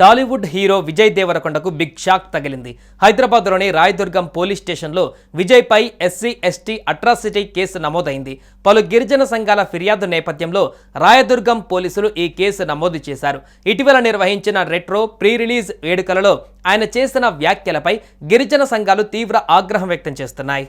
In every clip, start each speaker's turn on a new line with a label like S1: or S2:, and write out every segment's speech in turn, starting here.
S1: Tollywood hero Vijay దేవరకొండకు big shock తగిలింది. హైదరాబాద్లోని రాయదుర్గం పోలీస్ స్టేషన్లో విజయ్పై ఎస్సీ ఎస్టీ అట్రాసిటీ కేసు నమోదైంది. పలు గిరిజన సంఘాల ఫిర్యాదు నేపథ్యంలో రాయదుర్గం పోలీసులు ఈ కేసు నమోదు చేశారు. ఇటీవల నిర్వహించిన రెట్రో ప్రీ రిలీజ్ వేడుకలలో ఆయన చేసిన వ్యాఖ్యలపై గిరిజన సంఘాలు తీవ్ర ఆగ్రహం వ్యక్తం చేస్తున్నాయి.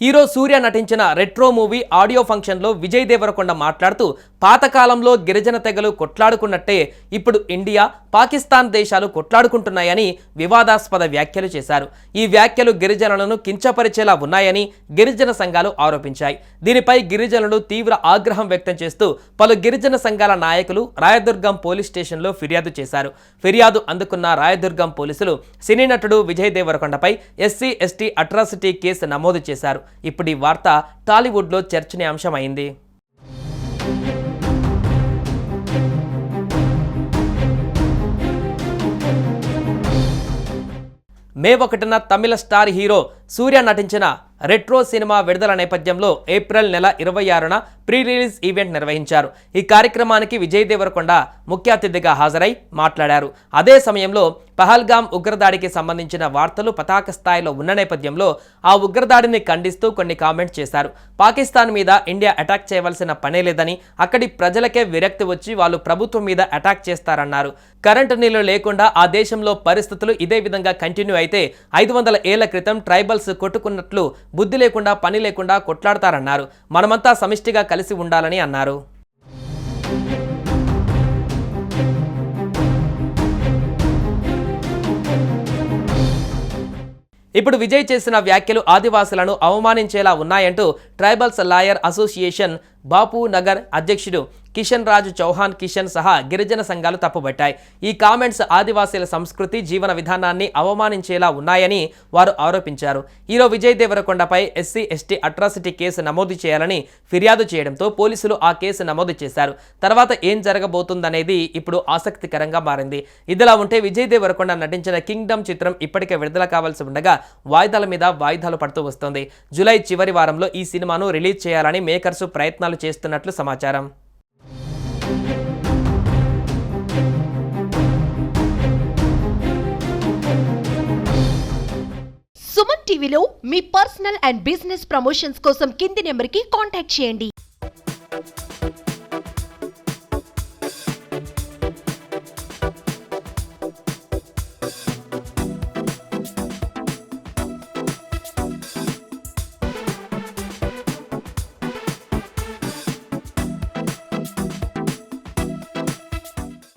S1: హీరో సూర్య నటించిన రెట్రో మూవీ ఆడియో ఫంక్షన్లో విజయ్ దేవరకొండ మాట్లాడుతూ పాతకాలంలో గిరిజన తెగలు కొట్లాడుకున్నట్టే ఇప్పుడు ఇండియా పాకిస్తాన్ దేశాలు కొట్లాడుకుంటున్నాయని వివాదాస్పద వ్యాఖ్యలు చేశారు. ఈ వ్యాఖ్యలు గిరిజనులను కించపరిచేలా ఉన్నాయని గిరిజన సంఘాలు ఆరోపించాయి. దీనిపై గిరిజనులు తీవ్ర ఆగ్రహం వ్యక్తం చేస్తూ పలు గిరిజన సంఘాల నాయకులు రాయదుర్గం పోలీస్ స్టేషన్లో ఫిర్యాదు చేశారు. ఫిర్యాదు అందుకున్న రాయదుర్గం పోలీసులు సినీ నటుడు విజయ్ దేవరకొండపై ఎస్సీ ఎస్టీ అట్రాసిటీ కేసు నమోదు చేశారు. ఇప్పుడు ఈ వార్త టాలీవుడ్లో చర్చనీయాంశమైంది మే ఒకటిన తమిళ స్టార్ హీరో సూర్య నటించిన రెట్రో సినిమా విడుదల నేపథ్యంలో ఏప్రిల్ నెల ఇరవై ఆరున ప్రీ రిలీజ్ ఈవెంట్ నిర్వహించారు. ఈ కార్యక్రమానికి విజయ్ దేవరకొండ ముఖ్య అతిథిగా హాజరై మాట్లాడారు. అదే సమయంలో పహల్గాం ఉగ్రదాడికి సంబంధించిన వార్తలు పతాక స్థాయిలో ఉన్న నేపథ్యంలో ఆ ఉగ్రదాడిని ఖండిస్తూ కొన్ని కామెంట్స్ చేశారు. పాకిస్తాన్ మీద ఇండియా అటాక్ చేయవలసిన పనే లేదని అక్కడి ప్రజలకే విరక్తి వచ్చి వాళ్ళు ప్రభుత్వం మీద అటాక్ చేస్తారన్నారు. కరెంటు నీళ్ళు లేకుండా ఆ దేశంలో పరిస్థితులు ఇదే విధంగా కంటిన్యూ అయితే ఐదు వందల ఏళ్ళ క్రితం ట్రైబల్ ట్రైబల్స్ కొట్టుకున్నట్లు బుద్ధి లేకుండా పని లేకుండా కొట్లాడతారన్నారు. మనమంతా సమిష్టిగా కలిసి ఉండాలని అన్నారు. ఇప్పుడు విజయ్ చేసిన వ్యాఖ్యలు ఆదివాసులను అవమానించేలా ఉన్నాయంటూ tribals lawyer association Bapu Nagar అధ్యక్షుడు కిషన్ రాజు చౌహాన్ కిషన్ సహా గిరిజన సంఘాలు తప్పుబట్టాయి. ఈ కామెంట్స్ ఆదివాసీల సంస్కృతి జీవన విధానాన్ని అవమానించేలా ఉన్నాయని వారు ఆరోపించారు. హీరో విజయ్ దేవరకొండపై ఎస్సీ ఎస్టీ అట్రాసిటీ కేసు నమోదు చేయాలని ఫిర్యాదు చేయడంతో పోలీసులు ఆ కేసు నమోదు చేశారు. తర్వాత ఏం జరగబోతుందనేది ఇప్పుడు ఆసక్తికరంగా మారింది. ఇదిలా ఉంటే విజయ్ దేవరకొండ నటించిన కింగ్డమ్ చిత్రం ఇప్పటికే విడుదల కావాల్సి ఉండగా వాయిదాల మీద వాయిదాలు పడుతూ వస్తోంది. జూలై చివరి వారంలో ఈ సినిమా సినిమాను రిలీజ్ చేయాలని మేకర్స్ ప్రయత్నాలు చేస్తున్నట్లు సమాచారం.
S2: సుమన్ టీవీలో మీ పర్సనల్ అండ్ బిజినెస్ ప్రమోషన్స్ కోసం కింది నెంబర్కి కాంటాక్ట్ చేయండి.